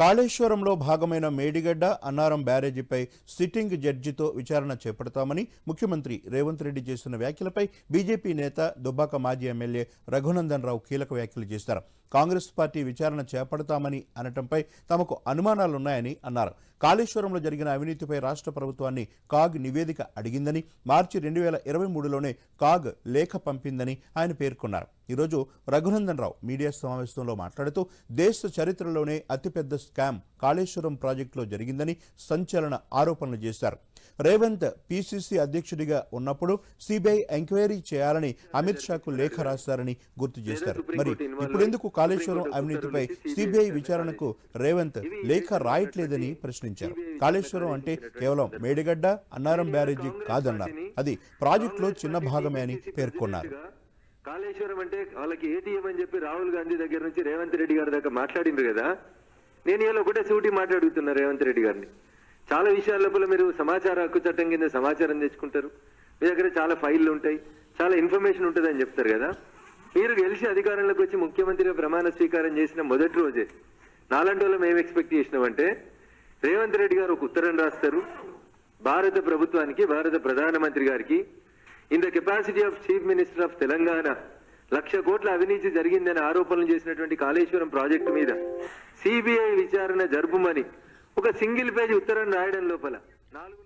కాళేశ్వరంలో భాగమైన మేడిగడ్డ అన్నారం బ్యారేజీపై సిట్టింగ్ జడ్జితో విచారణ చేపడతామని ముఖ్యమంత్రి రేవంత్ రెడ్డి చేసిన వ్యాఖ్యలపై బీజేపీ నేత దుబ్బాక మాజీ ఎమ్మెల్యే రఘునందన్ రావు కీలక వ్యాఖ్యలు చేశారు కాంగ్రెస్ పార్టీ విచారణ చేపడతామని అనటంపై తమకు అనుమానాలున్నాయని అన్నారు. కాళేశ్వరంలో జరిగిన అవినీతిపై రాష్ట్ర ప్రభుత్వాన్ని కాగ్ నివేదిక అడిగిందని మార్చి రెండు వేల ఇరవై మూడులోనే కాగ్ లేఖ పంపిందని ఆయన పేర్కొన్నారు. ఈరోజు రఘునందన్ రావు మీడియా సమావేశంలో మాట్లాడుతూ దేశ చరిత్రలోనే అతిపెద్ద స్కామ్ కాళేశ్వరం ప్రాజెక్టులో జరిగిందని సంచలన ఆరోపణలు చేశారు. రేవంత్ పీసీసీ అధ్యక్షుడిగా ఉన్నప్పుడు సిబిఐ ఎంక్వైరీ చేయాలని అమిత్ షాకు లేఖ రాశారని గుర్తు చేశారు మరి ఇప్పుడెందుకు కాళేశ్వరం అవినీతిపై సిబిఐ విచారణకు రేవంత్ లేఖ రాయట్లేదని ప్రశ్నించారు. కాళేశ్వరం అంటే కేవలం మేడిగడ్డ అన్నారం బ్యారేజీ కాదన్నారు. అది ప్రాజెక్టులో చిన్న భాగమే అని పేర్కొన్నారు. కాళేశ్వరం అంటే వాళ్ళకి ఏటీఎం అని చెప్పి రాహుల్ గాంధీ దగ్గర నుంచి రేవంత్ రెడ్డి గారి దాకా మాట్లాడిండ్రు కదా? నేను ఇలా ఒకటే సూటి మాట్లాడుతున్నా రేవంత్ రెడ్డి గారిని. చాలా విషయాల లోపల మీరు సమాచార హక్కు చట్టం కింద సమాచారం తెచ్చుకుంటారు. మీ దగ్గర చాలా ఫైళ్ళు ఉంటాయి. చాలా ఇన్ఫర్మేషన్ ఉంటుంది చెప్తారు కదా? మీరు గెలిచి అధికారంలోకి వచ్చి ముఖ్యమంత్రిగా ప్రమాణ స్వీకారం చేసిన మొదటి రోజే నాలంటి వాళ్ళం మేము ఎక్స్పెక్ట్ చేసినామంటే రేవంత్ రెడ్డి గారు ఒక ఉత్తరం రాస్తారు. భారత ప్రభుత్వానికి భారత ప్రధానమంత్రి గారికి in the capacity of chief minister of Telangana lakh కోట్ల అవినీతి జరిగిందని ఆరోపణలు చేసినటువంటి కాళేశ్వరం ప్రాజెక్టు మీద సిబిఐ విచారణ జరుపుమని ఒక సింగిల్ పేజ్ ఉత్తరం రాయడం లోపల నాలుగు